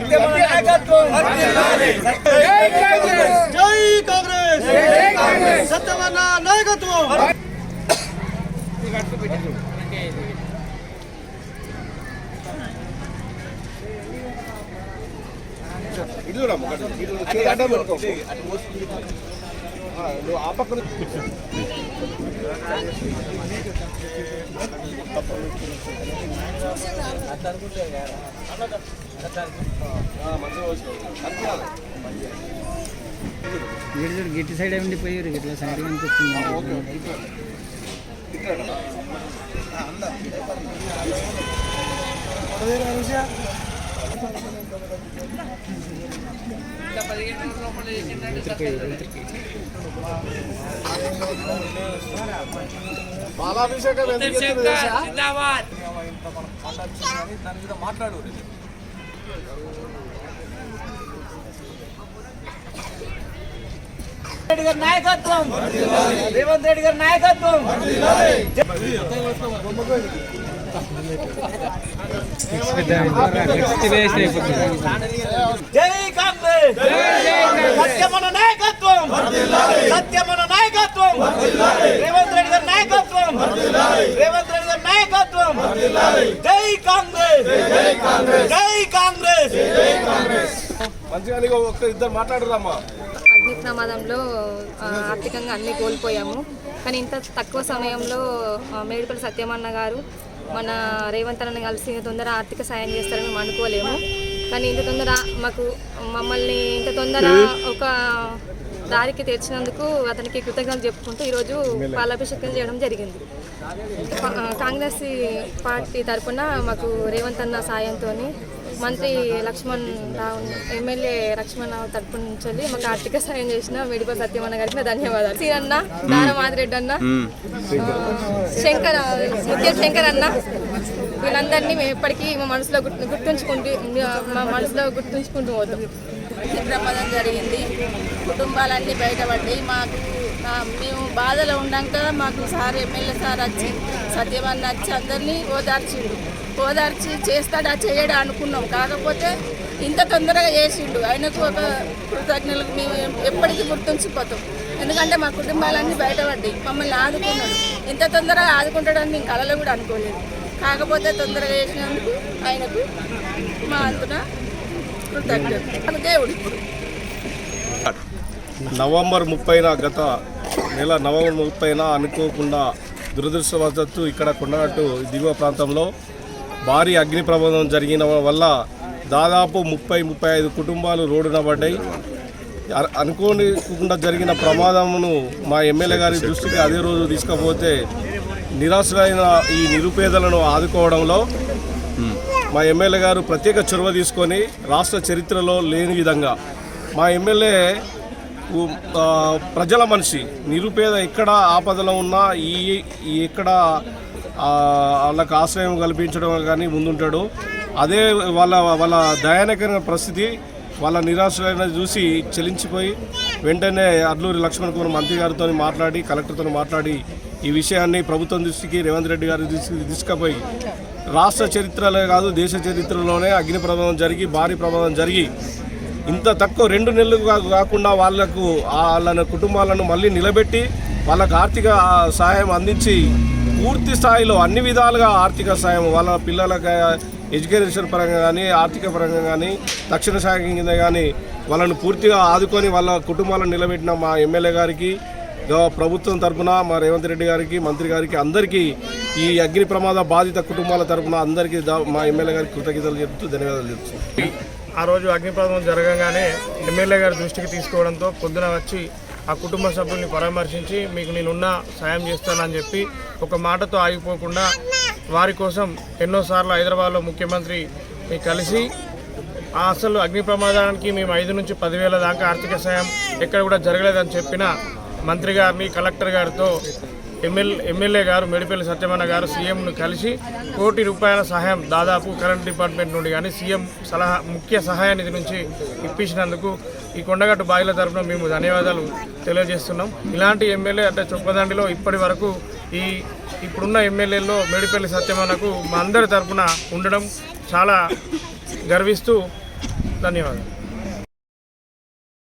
కింద పట్టుకో. జై కాంగ్రెస్ నాయకత్వం చూడు. ఇటు చేయి అడ్డం పెట్టుకో. ఆ, నువ్వు ఆ పక్కన ఆ, మంచిగా పోసుకో. కనిపించాలి. గిట్టి సైడ్ ఉండిపోయారు ఇట్లా సైడ్ కనిపిస్తుంది ఇక్కడ బాలాభిషేకం ఎందుకు ఎత్తురు తెలుసా? రెడ్డి గారి నాయకత్వం. రేవంత్ రెడ్డి గారి నాయకత్వం. జై కాంగ్రెస్ సత్యమన నాయకత్వం సత్యమన నాయకత్వం రేవంత్ రెడ్డి గారి నాయకత్వం రేవంత్ రెడ్డి గారి నాయకత్వం జై కాంగ్రెస్ జై కాంగ్రెస్ మంచిగా ఒక్క ఇద్దరు మాట్లాడరమ్మా అగ్ని ప్రమాదంలో ఆర్థికంగా అన్ని కోల్పోయాము. కానీ ఇంత తక్కువ సమయంలో ఆ, మేడిపల్లి సత్యమన్న గారు మన రేవంత్ అన్నని కలిసి ఇంత తొందర ఆర్థిక సాయం చేస్తారని మేము అనుకోలేము. కానీ ఇంత తొందర మాకు మమ్మల్ని ఇంత తొందర ఒక దారికి తెచ్చినందుకు అతనికి కృతజ్ఞతలు చెప్పుకుంటూ ఈరోజు పాలాభిషేకం చేయడం జరిగింది. కాంగ్రెస్ పార్టీ తరఫున మాకు రేవంత్ అన్న సాయంతో మంత్రి లక్ష్మణ్ రావు ఎమ్మెల్యే లక్ష్మణ్ రావు తరపు నుంచి మాకు ఆర్థిక సాయం చేసిన మెడిపల్ సత్యమన్న గారికి నా ధన్యవాదాలు. శ్రీ అన్న దాన మాదిరెడ్డి అన్న శంకర్ ముత్యం శంకర్ అన్న వీళ్ళందరినీ మేము ఎప్పటికీ మా మనసులో గుర్తు గుర్తుంచుకుంటూ మా మనసులో గుర్తుంచుకుంటూ పోతాం. అగ్ని ప్రమాదం జరిగింది. కుటుంబాలన్నీ బయటపడ్డాయి. మాకు మేము బాధలో ఉండాక మాకు సార్ ఎమ్మెల్యే సార్ వచ్చి సత్యవన్న వచ్చి అందరినీ ఓదార్చిండు. ఓదార్చి చేస్తాడా చేయడా అనుకున్నాం. కాకపోతే ఇంత తొందరగా చేసిండు. ఆయనకు ఒక కృతజ్ఞతలు మేము ఎప్పటికీ గుర్తుంచిపోతాం. ఎందుకంటే మా కుటుంబాలన్నీ బయటపడ్డాయి. మమ్మల్ని ఆదుకున్నాడు. ఇంత తొందరగా ఆదుకుంటాడని నేను కళలో కూడా అనుకోలేదు. కాకపోతే తొందరగా చేసినందుకు ఆయనకు మా అందున కృతజ్ఞత దేవుడు నవంబర్ ముప్పైన గత నెల నవంబర్ ముప్పైన అనుకోకుండా దురదృష్టవశాత్తు ఇక్కడ కొండగట్టు దిగువ ప్రాంతంలో భారీ అగ్ని ప్రమాదం జరిగిన వల్ల దాదాపు ముప్పై ముప్పై ఐదు కుటుంబాలు రోడ్డున పడ్డాయి. అనుకోకుండా జరిగిన ప్రమాదమును మా ఎమ్మెల్యే గారి దృష్టికి అదే రోజు తీసుకపోతే నిరాశలైన ఈ నిరుపేదలను ఆదుకోవడంలో మా ఎమ్మెల్యే గారు ప్రత్యేక చొరవ తీసుకొని రాష్ట్ర చరిత్రలో లేని విధంగా మా ఎమ్మెల్యే ప్రజల మనిషి నిరుపేద ఎక్కడ ఆపదలో ఉన్నా ఈ ఎక్కడ వాళ్ళకి ఆశ్రయం కల్పించడం కానీ ముందుంటాడు. అదే వాళ్ళ వాళ్ళ దయానకరమైన పరిస్థితి వాళ్ళ నిరాశలైన చూసి చెలించిపోయి వెంటనే అడ్లూరి లక్ష్మణ్ కుమార్ మంత్రి గారితో మాట్లాడి కలెక్టర్తో మాట్లాడి ఈ విషయాన్ని ప్రభుత్వం దృష్టికి రేవంత్ రెడ్డి గారి దృష్టికి తీసుకుపోయి రాష్ట్ర చరిత్రలో కాదు దేశ చరిత్రలోనే అగ్ని ప్రమాదం జరిగి భారీ ప్రమాదం జరిగి ఇంత తక్కువ రెండు నెలలు కాకుండా వాళ్ళకు వాళ్ళ కుటుంబాలను మళ్ళీ నిలబెట్టి వాళ్ళకు ఆర్థిక సహాయం అందించి పూర్తి స్థాయిలో అన్ని విధాలుగా ఆర్థిక సాయం వాళ్ళ పిల్లలకు ఎడ్యుకేషన్ పరంగా కానీ ఆర్థిక పరంగా కానీ దక్షిణ శాఖ కింద కానీ వాళ్ళను పూర్తిగా ఆదుకొని వాళ్ళ కుటుంబాలను నిలబెట్టిన మా ఎమ్మెల్యే గారికి ప్రభుత్వం తరఫున మా రేవంత్ రెడ్డి గారికి మంత్రి గారికి అందరికీ ఈ అగ్ని ప్రమాద బాధిత కుటుంబాల తరపున అందరికీ మా ఎమ్మెల్యే గారికి కృతజ్ఞతలు చెప్తూ ధన్యవాదాలు చెప్తున్నాం ఆ రోజు అగ్నిప్రమాదం జరగగానే ఎమ్మెల్యే గారి దృష్టికి తీసుకోవడంతో పొద్దున వచ్చి ఆ కుటుంబ సభ్యుల్ని పరామర్శించి మీకు నేనున్నా సాయం చేస్తానని చెప్పి ఒక మాటతో ఆగిపోకుండా వారి కోసం ఎన్నోసార్లు హైదరాబాద్లో ముఖ్యమంత్రి కలిసి అసలు అగ్ని ప్రమాదానికి మేము ఐదు నుంచి పదివేల దాకా ఆర్థిక సాయం ఎక్కడ కూడా జరగలేదని చెప్పిన మంత్రి గారిని కలెక్టర్ గారితో ఎమ్మెల్యే ఎమ్మెల్యే గారు మెడిపల్లి సత్యమన్న గారు సీఎంను కలిసి కోటి రూపాయల సహాయం దాదాపు కరెంట్ డిపార్ట్మెంట్ నుండి కానీ సీఎం సలహా ముఖ్య సహాయ నిధి నుంచి ఇప్పించినందుకు ఈ కొండగట్టు బాయిల తరఫున మేము ధన్యవాదాలు తెలియజేస్తున్నాం. ఇలాంటి ఎమ్మెల్యే అంటే చొప్పదండిలో ఇప్పటి వరకు ఈ ఇప్పుడున్న ఎమ్మెల్యేల్లో మేడిపల్లి సత్యమన్నకు మా అందరి తరఫున ఉండడం చాలా గర్విస్తూ ధన్యవాదాలు.